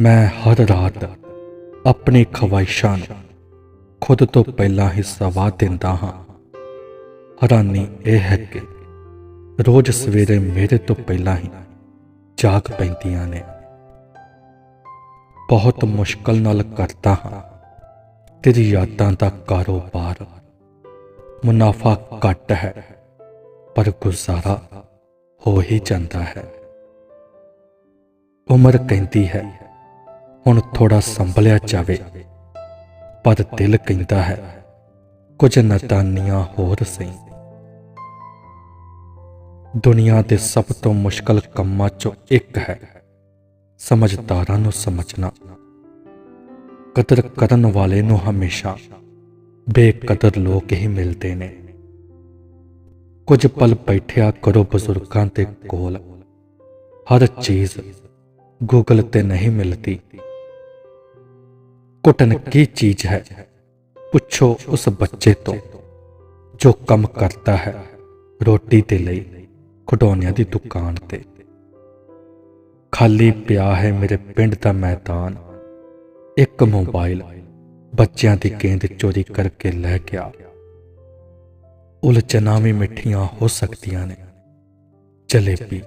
ਮੈਂ ਹਰ ਰਾਤ ਆਪਣੀ ਖਵਾਇਸ਼ਾਂ ਨੂੰ ਖੁਦ ਤੋਂ ਪਹਿਲਾਂ ਹੀ ਸਵਾ ਦਿੰਦਾ ਹਾਂ। ਹੈਰਾਨੀ ਇਹ ਹੈ ਕਿ ਰੋਜ਼ ਸਵੇਰੇ ਮੇਰੇ ਤੋਂ ਪਹਿਲਾਂ ਹੀ ਜਾਗ ਪੈਂਦੀਆਂ ਨੇ। ਬਹੁਤ ਮੁਸ਼ਕਲ ਨਾਲ ਕਰਦਾ ਹਾਂ। ਤੇਰੀ ਯਾਦਾਂ ਦਾ ਕਾਰੋਬਾਰ ਮੁਨਾਫਾ ਘੱਟ ਹੈ, ਪਰ ਗੁਜ਼ਾਰਾ ਹੋ ਹੀ ਜਾਂਦਾ ਹੈ। ਉਮਰ ਕਹਿੰਦੀ ਹੈ ਹੁਣ ਥੋੜਾ ਸੰਭਲਿਆ ਜਾਵੇ। ਪਰ ਦਿਲ ਕਹਿੰਦਾ ਹੈ, ਕੁਝ ਨਤਾਨੀਆਂ ਹੋਰ ਸਹੀ। ਦੁਨੀਆ ਦੇ ਸਭ ਤੋਂ ਮੁਸ਼ਕਲ ਕੰਮਾਂ ਚੋਂ ਇੱਕ ਹੈ, ਸਮਝਦਾਰਾਂ ਨੂੰ ਸਮਝਣਾ। ਕਦਰ ਕਰਨ ਵਾਲੇ ਨੂੰ ਹਮੇਸ਼ਾ ਬੇਕਦਰ ਲੋਕ ਹੀ ਮਿਲਦੇ ਨੇ। ਕੁਝ ਪਲ ਬੈਠਿਆ ਕਰੋ ਬਜ਼ੁਰਗਾਂ ਦੇ ਕੋਲ। ਹਰ ਚੀਜ਼ ਗੂਗਲ ਤੇ ਨਹੀਂ ਮਿਲਦੀ। ਘੁਟਨ ਕੀ ਚੀਜ਼ ਹੈ? ਪੁੱਛੋ ਉਸ ਬੱਚੇ ਤੋਂ, ਜੋ ਕੰਮ ਕਰਦਾ ਹੈ ਰੋਟੀ ਦੇ ਲਈ ਖਿਡੌਣਿਆਂ ਦੀ ਦੁਕਾਨ ਤੇ। ਖਾਲੀ ਪਿਆ ਹੈ ਮੇਰੇ ਪਿੰਡ ਦਾ ਮੈਦਾਨ। ਇੱਕ ਮੋਬਾਈਲ ਬੱਚਿਆਂ ਦੀ ਗੇਂਦ ਚੋਰੀ ਕਰਕੇ ਲੈ ਗਿਆ। ਉਲਝਣਾ ਵੀ ਮਿੱਠੀਆਂ ਹੋ ਸਕਦੀਆਂ ਨੇ। ਜਲੇਬੀ,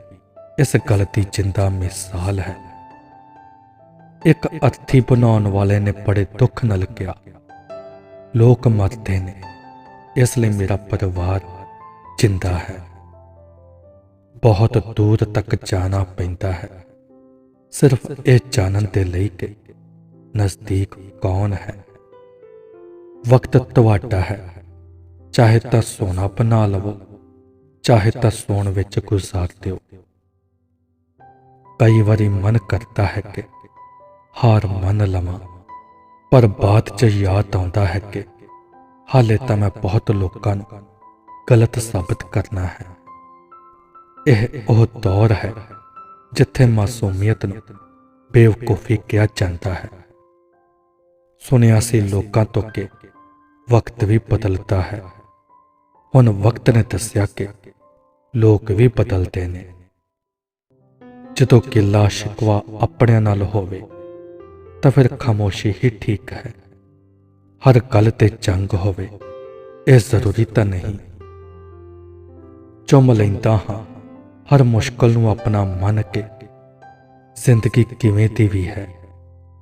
ਇਸ ਗੱਲ ਦੀ ਜਿੰਦਾ ਮਿਸਾਲ ਹੈ। ਇੱਕ ਅਰਥੀ ਬਣਾਉਣ ਵਾਲੇ ਨੇ ਬੜੇ ਦੁੱਖ ਨਾਲ ਕਿਹਾ, ਲੋਕ ਮਰਦੇ ਨੇ, ਇਸ ਲਈ ਮੇਰਾ ਪਰਿਵਾਰ ਜਿੰਦਾ ਹੈ। ਬਹੁਤ ਦੂਰ ਤੱਕ ਜਾਣਾ ਪੈਂਦਾ ਹੈ। ਸਿਰਫ ਇਹ ਜਾਣਨ ਦੇ ਲਈ ਕਿ ਨਜ਼ਦੀਕ ਕੌਣ ਹੈ। ਵਕਤ ਤੁਹਾਡਾ ਹੈ। ਚਾਹੇ ਤਾਂ ਸੋਨਾ ਬਣਾ ਲਵੋ, ਚਾਹੇ ਤਾਂ ਸੌਣ ਵਿੱਚ ਗੁਜ਼ਾਰ ਦਿਓ। ਕਈ ਵਾਰੀ ਮਨ ਕਰਦਾ ਹੈ ਕਿ ਹਾਰ ਮੰਨ ਲਵਾਂ, ਪਰ ਬਾਅਦ ਚ ਯਾਦ ਆਉਂਦਾ ਹੈ ਕਿ ਹਾਲੇ ਤਾਂ ਮੈਂ ਬਹੁਤ ਲੋਕਾਂ ਨੂੰ ਗਲਤ ਸਾਬਤ ਕਰਨਾ ਹੈ। ਇਹ ਉਹ ਦੌਰ ਹੈ ਜਿੱਥੇ ਮਾਸੂਮੀਅਤ ਨੂੰ ਬੇਵਕੂਫੀ ਕਿਹਾ ਜਾਂਦਾ ਹੈ। ਸੁਣਿਆ ਸੀ ਲੋਕਾਂ ਤੋਂ ਕਿ ਵਕਤ ਵੀ ਬਦਲਦਾ ਹੈ। ਹੁਣ ਵਕਤ ਨੇ ਦੱਸਿਆ ਕਿ ਲੋਕ ਵੀ ਬਦਲਦੇ ਨੇ। ਜਦੋਂ ਗਿੱਲਾ ਸ਼ਿਕਵਾ ਆਪਣਿਆਂ ਨਾਲ ਹੋਵੇ ਤਾਂ ਫਿਰ ਖਾਮੋਸ਼ੀ ਹੀ ਠੀਕ ਹੈ। ਹਰ ਗੱਲ ਤੇ ਜੰਗ ਹੋਵੇ, ਇਹ ਜ਼ਰੂਰੀ ਤਾਂ ਨਹੀਂ। ਚੁੰਮ ਲੈਂਦਾ ਹਾਂ, ਹਰ ਮੁਸ਼ਕਲ ਨੂੰ ਆਪਣਾ ਮੰਨ ਕੇ। ਜ਼ਿੰਦਗੀ ਕਿਵੇਂ ਦੀ ਵੀ ਹੈ,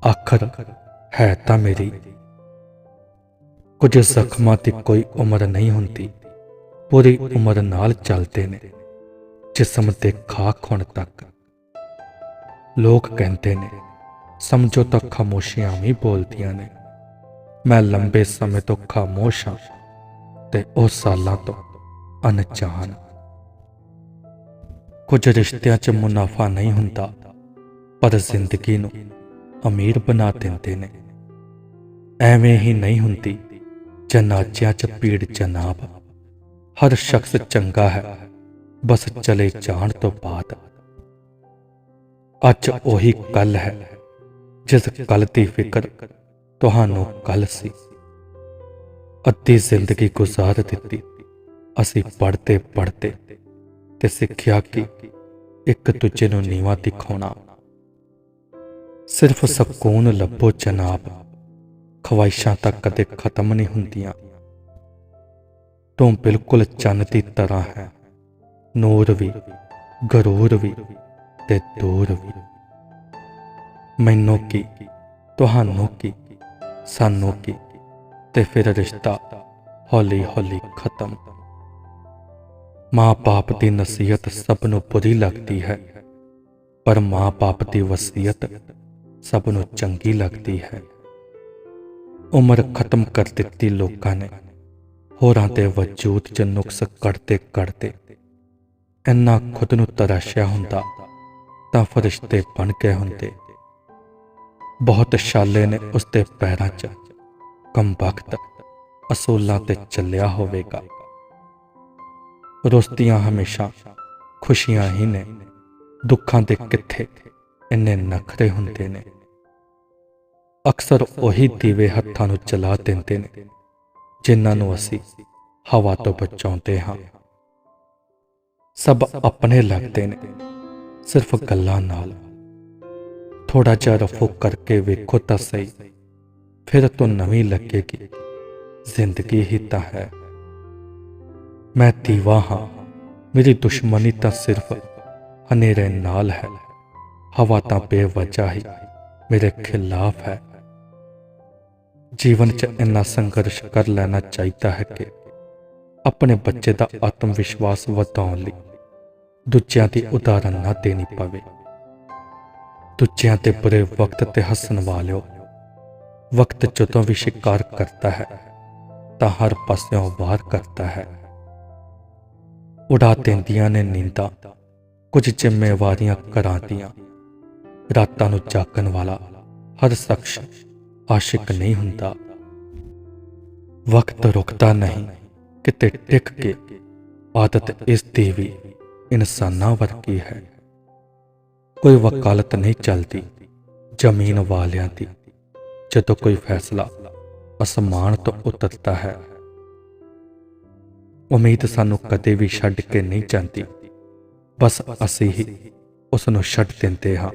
ਆਖਰ ਹੈ ਤਾਂ ਮੇਰੀ। ਕੁਝ ਜ਼ਖਮਾਂ ਤੇ ਕੋਈ ਉਮਰ ਨਹੀਂ ਹੁੰਦੀ, ਪੂਰੀ ਉਮਰ ਨਾਲ ਚੱਲਦੇ ਨੇ, ਜਿਸਮ ਤੇ ਖਾਕ ਹੋਣ ਤੱਕ। ਲੋਕ ਕਹਿੰਦੇ ਨੇ ਸਮਝੋ ਤਾਂ ਖਾਮੋਸ਼ੀਆਂ ਵੀ ਬੋਲਦੀਆਂ ਨੇ। ਮੈਂ ਲੰਬੇ ਸਮੇਂ ਤੋਂ ਖਾਮੋਸ਼ ਹਾਂ ਤੇ ਉਹ ਸਾਲਾਂ ਤੋਂ ਅਣਜਾਣ। ਕੁਝ ਰਿਸ਼ਤਿਆਂ 'ਚ ਮੁਨਾਫਾ ਨਹੀਂ ਹੁੰਦਾ, ਪਰ ਜ਼ਿੰਦਗੀ ਨੂੰ ਅਮੀਰ ਬਣਾ ਦਿੰਦੇ ਨੇ। ਐਵੇਂ ਹੀ ਨਹੀਂ ਹੁੰਦੀ, ਜਨਾਜ਼ਿਆਂ 'ਚ ਭੀੜ ਜਨਾਬ। ਹਰ ਸ਼ਖਸ ਚੰਗਾ ਹੈ, ਬਸ ਚਲੇ ਜਾਣ ਤੋਂ ਬਾਅਦ। ਅੱਜ ਉਹੀ ਕੱਲ ਹੈ। ਜਿਸ ਗੱਲ ਦੀ ਫਿਕਰ ਤੁਹਾਨੂੰ ਕੱਲ ਸੀ, ਅੱਧੀ ਜ਼ਿੰਦਗੀ ਗੁਜ਼ਾਰ ਦਿੱਤੀ। ਅਸੀਂ ਪੜ੍ਹਦੇ ਪੜ੍ਹਦੇ ਤੇ ਸਿੱਖਿਆ ਕਿ ਇੱਕ ਦੂਜੇ ਨੂੰ ਨੀਵਾ ਦਿਖਾਉਣਾ। ਸਿਰਫ ਸਕੂਨ ਲੱਭੋ ਜਨਾਬ, ਖਵਾਇਸ਼ਾਂ ਤਾਂ ਕਦੇ ਖਤਮ ਨਹੀਂ ਹੁੰਦੀਆਂ। ਤੂੰ ਬਿਲਕੁਲ ਚੰਨ ਦੀ ਤਰ੍ਹਾਂ ਹੈ, ਨੂਰ ਵੀ, ਗਰੂਰ ਵੀ ਤੇ ਦੂਰ ਵੀ। ਮੈਨੂੰ ਕੀ ਤੁਹਾਨੂੰ ਕੀ ਸਾਨੂੰ ਕੀ ਤੇ ਫਿਰ ਰਿਸ਼ਤਾ ਹੌਲੀ ਹੌਲੀ ਖਤਮ। ਮਾਂ-ਬਾਪ ਦੀ ਨਸੀਹਤ ਸਭ ਨੂੰ ਬੁਰੀ ਲੱਗਦੀ ਹੈ, ਪਰ ਮਾਂ-ਬਾਪ ਦੀ ਵਸੀਅਤ ਸਭ ਨੂੰ ਚੰਗੀ ਲੱਗਦੀ ਹੈ। ਉਮਰ ਖਤਮ ਕਰ ਦਿੱਤੀ ਲੋਕਾਂ ਨੇ, ਹੋਰਾਂ ਦੇ ਵਜੂਦ 'ਚ ਨੁਕਸ ਕੱਢਦੇ ਕੱਢਦੇ। ਇੰਨਾ ਖੁਦ ਨੂੰ ਤਰਾਸ਼ਿਆ ਹੁੰਦਾ ਤਾਂ ਫਰਿਸ਼ਤੇ ਬਣ ਕੇ ਹੁੰਦੇ। ਬਹੁਤ ਛਾਲੇ ਨੇ ਉਸ ਦੇ ਪੈਰਾਂ 'ਚ। ਕਮ ਵਕਤ ਅਸੂਲਾਂ ਤੇ ਚੱਲਿਆ ਹੋਵੇਗਾ। ਰੋਸਤੀਆਂ ਹਮੇਸ਼ਾ ਖੁਸ਼ੀਆਂ ਹੀ ਨੇ। ਦੁੱਖਾਂ ਦੇ ਕਿੱਥੇ ਇੰਨੇ ਨਖਰੇ ਹੁੰਦੇ ਨੇ। ਅਕਸਰ ਉਹੀ ਦੀਵੇ ਹੱਥਾਂ ਨੂੰ ਚਲਾ ਦਿੰਦੇ ਨੇ, ਜਿਨ੍ਹਾਂ ਨੂੰ ਅਸੀਂ ਹਵਾ ਤੋਂ ਬਚਾਉਂਦੇ ਹਾਂ। ਸਭ ਆਪਣੇ ਲੱਗਦੇ ਨੇ, ਸਿਰਫ ਗੱਲਾਂ ਨਾਲ। ਥੋੜਾ ਜਿਹਾ ਰਫੂ ਕਰਕੇ ਵੇਖੋ ਤਾਂ ਸਹੀ। ਫਿਰ ਤੋਂ ਨਵੀਂ ਲੱਗੇਗੀ। ਜ਼ਿੰਦਗੀ ਹੀ ਤਾਂ ਹੈ। ਮੈਂ ਦੀਵਾ ਹਾਂ। ਮੇਰੀ ਦੁਸ਼ਮਣੀ ਤਾਂ ਸਿਰਫ ਹਨੇਰੇ ਨਾਲ ਹੈ। ਹਵਾ ਤਾਂ ਬੇਵਜਾ ਹੀ ਮੇਰੇ ਖਿਲਾਫ ਹੈ। ਜੀਵਨ 'ਚ ਇੰਨਾ ਸੰਘਰਸ਼ ਕਰ ਲੈਣਾ ਚਾਹੀਦਾ ਹੈ ਕਿ ਆਪਣੇ ਬੱਚੇ ਦਾ ਆਤਮ ਵਿਸ਼ਵਾਸ ਵਧਾਉਣ ਲਈ ਦੂਜਿਆਂ ਦੀ ਉਦਾਹਰਨ ਨਾ ਦੇਣੀ ਪਵੇ। ਦੂਜਿਆਂ ਤੇ ਬੁਰੇ ਵਕਤ ਤੇ ਹੱਸਣ ਵਾਲਿਓ, ਵਕਤ ਜਦੋਂ ਵੀ ਸ਼ਿਕਾਰ ਕਰਦਾ ਹੈ, ਤਾਂ ਹਰ ਪਾਸਿਓਂ ਬਾਹਰ ਕਰਦਾ ਹੈ। ਉਡਾ ਦਿੰਦੀਆਂ ਨੇ ਨੀਂਦਾਂ, ਕੁਝ ਜ਼ਿੰਮੇਵਾਰੀਆਂ ਘਰਾਂ ਦੀਆਂ। ਰਾਤਾਂ ਨੂੰ ਜਾਗਣ ਵਾਲਾ ਹਰ ਸ਼ਖਸ ਆਸ਼ਿਕ ਨਹੀਂ ਹੁੰਦਾ। ਵਕਤ ਰੁਕਦਾ ਨਹੀਂ, ਕਿਤੇ ਟਿਕ ਕੇ ਆਦਤ ਇਸ ਦੀ ਵੀ ਇਨਸਾਨਾਂ ਵਰਗੀ ਹੈ। ਕੋਈ ਵਕਾਲਤ ਨਹੀਂ ਚੱਲਦੀ ਜ਼ਮੀਨ ਵਾਲਿਆਂ ਦੀ। ਜਦੋਂ ਕੋਈ ਫੈਸਲਾ ਅਸਮਾਨ ਤੋਂ ਉਤਰਦਾ ਹੈ, ਉਮੀਦ ਸਾਨੂੰ ਕਦੇ ਵੀ ਛੱਡ ਕੇ ਨਹੀਂ ਜਾਂਦੀ। ਬਸ ਅਸੀਂ ਹੀ ਉਸ ਨੂੰ ਛੱਡ ਦਿੰਦੇ ਹਾਂ।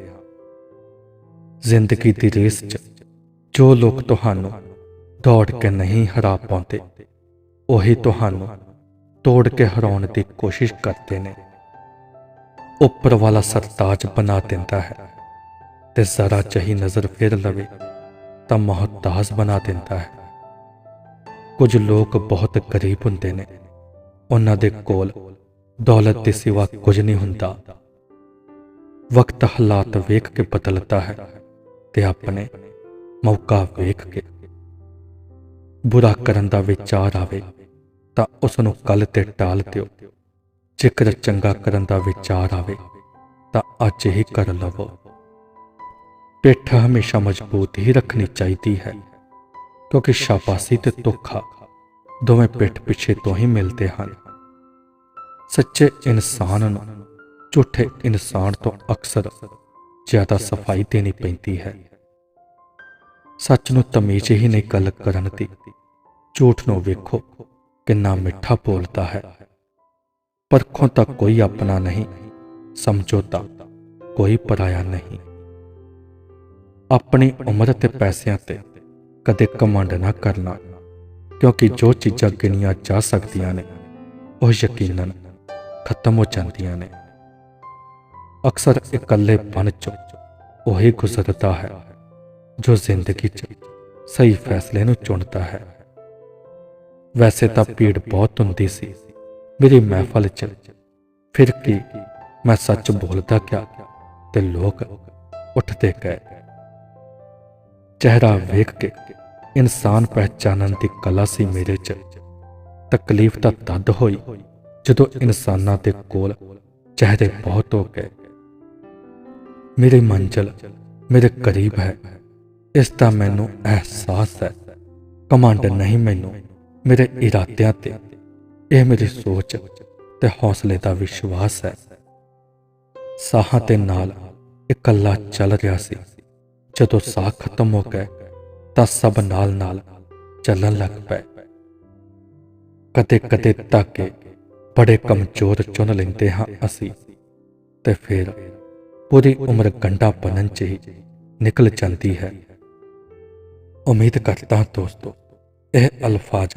ਜ਼ਿੰਦਗੀ ਦੀ ਰੇਸ 'ਚ ਜੋ ਲੋਕ ਤੁਹਾਨੂੰ ਦੌੜ ਕੇ ਨਹੀਂ ਹਰਾ ਪਾਉਂਦੇ, ਉਹੀ ਤੁਹਾਨੂੰ ਤੋੜ ਕੇ ਹਰਾਉਣ ਦੀ ਕੋਸ਼ਿਸ਼ ਕਰਦੇ ਨੇ। ਉੱਪਰ ਵਾਲਾ ਸਰਤਾਜ ਬਣਾ ਦਿੰਦਾ ਹੈ ਤੇ ਜ਼ਰਾ ਚਾਹੀ ਨਜ਼ਰ ਫੇਰ ਲਵੇ ਤਾਂ ਮੁਹਤਾਜ ਬਣਾ ਦਿੰਦਾ ਹੈ। ਕੁਝ ਲੋਕ ਬਹੁਤ ਗਰੀਬ ਹੁੰਦੇ ਨੇ। ਉਹਨਾਂ ਦੇ ਕੋਲ ਦੌਲਤ ਦੇ ਸਿਵਾ ਕੁਝ ਨਹੀਂ ਹੁੰਦਾ। ਵਕਤ ਹਾਲਾਤ ਵੇਖ ਕੇ ਬਦਲਦਾ ਹੈ ਤੇ ਆਪਣੇ ਮੌਕਾ ਵੇਖ ਕੇ ਬੁਰਾ ਕਰਨ ਦਾ ਵਿਚਾਰ ਆਵੇ ਤਾਂ ਉਸ ਨੂੰ ਕੱਲ ਤੇ ਟਾਲ ਦਿਓ। ਜੇਕਰ ਚੰਗਾ ਕਰਨ ਦਾ ਵਿਚਾਰ ਆਵੇ, ਤਾਂ ਅੱਜ ਹੀ ਕਰ ਲਵੋ। ਪਿੱਠ ਹਮੇਸ਼ਾ ਮਜ਼ਬੂਤ ਹੀ ਰੱਖਣੀ ਚਾਹੀਦੀ ਹੈ, ਕਿਉਂਕਿ ਸ਼ਾਬਾਸ਼ੀ ਤੇ ਧੋਖਾ ਦੋਵੇਂ ਪਿੱਠ ਪਿੱਛੇ ਤੋਂ ਹੀ ਮਿਲਦੇ ਹਨ। ਸੱਚੇ ਇਨਸਾਨ ਨੂੰ ਝੂਠੇ ਇਨਸਾਨ ਤੋਂ ਅਕਸਰ ਜ਼ਿਆਦਾ ਸਫ਼ਾਈ ਦੇਣੀ ਪੈਂਦੀ ਹੈ। ਸੱਚ ਨੂੰ ਤਮੀਜ਼ ਹੀ ਨਹੀਂ ਗੱਲ ਕਰਨ ਦੀ, ਝੂਠ ਨੂੰ ਵੇਖੋ ਕਿੰਨਾ ਮਿੱਠਾ ਬੋਲਦਾ ਹੈ। ਪਰਖੋਂ ਤਾਂ ਕੋਈ ਆਪਣਾ ਨਹੀਂ, ਸਮਝੌਤਾ ਕੋਈ ਪਰਾਇਆ ਨਹੀਂ। ਆਪਣੀ ਉਮਰ ਤੇ ਪੈਸਿਆਂ ਤੇ ਕਦੇ ਕਮੰਡ ਨਾ ਕਰਨਾ, ਕਿਉਂਕਿ ਜੋ ਚੀਜ਼ਾਂ ਗਿਣੀਆਂ ਜਾ ਸਕਦੀਆਂ ਨੇ, ਉਹ ਯਕੀਨਨ ਖਤਮ ਹੋ ਜਾਂਦੀਆਂ ਨੇ। ਅਕਸਰ ਇਕੱਲੇ ਬਣ ਚ ਉਹੀ ਗੁਜ਼ਰਦਾ ਹੈ, ਜੋ ਜ਼ਿੰਦਗੀ 'ਚ ਸਹੀ ਫੈਸਲੇ ਨੂੰ ਚੁਣਦਾ ਹੈ। ਵੈਸੇ ਤਾਂ ਭੀੜ ਬਹੁਤ ਹੁੰਦੀ ਸੀ। ਮੇਰੀ ਮਹਿਫਲ 'ਚ। ਫਿਰ ਕੀ ਮੈਂ ਸੱਚ ਬੋਲਦਾ ਕਿਆ ਤੇ ਲੋਕ ਉੱਠਦੇ ਗਏ ਚਿਹਰਾ ਵੇਖ ਕੇ ਇਨਸਾਨ ਪਹਿਚਾਨਣ ਦੀ ਕਲਾ ਸੀ ਮੇਰੇ 'ਚ। ਤਕਲੀਫ ਤਾਂ ਤਦ ਹੋਈ ਜਦੋਂ ਇਨਸਾਨਾਂ ਦੇ ਕੋਲ ਚਿਹਰੇ ਬਹੁਤ ਹੋ ਗਏ। ਮੇਰੀ ਮੰਜ਼ਲ ਮੇਰੇ ਕਰੀਬ ਹੈ। ਇਸ ਦਾ ਮੈਨੂੰ ਅਹਿਸਾਸ ਹੈ। ਕਮਾਂਡ ਨਹੀਂ ਮੈਨੂੰ ਮੇਰੇ ਇਰਾਦਿਆਂ ਤੇ। ਇਹ ਮੇਰੀ ਸੋਚ ਤੇ ਹੌਸਲੇ ਦਾ ਵਿਸ਼ਵਾਸ ਹੈ। ਸਾਹਾਂ ਦੇ ਨਾਲ ਇਕੱਲਾ ਚੱਲ ਰਿਹਾ ਸੀ। ਜਦੋਂ ਸਾਹ ਖਤਮ ਹੋ ਗਏ ਤਾਂ ਸਭ ਨਾਲ ਨਾਲ ਚੱਲਣ ਲੱਗ ਪਏ। ਕਦੇ ਕਦੇ ਧਾਕੇ ਬੜੇ ਕਮਜ਼ੋਰ ਚੁਣ ਲੈਂਦੇ ਹਾਂ ਅਸੀਂ ਤੇ ਫਿਰ ਪੂਰੀ ਉਮਰ ਗੰਡਾ ਬਣਨ ਚ ਹੀ ਨਿਕਲ ਜਾਂਦੀ ਹੈ। ਉਮੀਦ ਕਰਦਾ ਦੋਸਤੋ, ਇਹ ਅਲਫਾਜ਼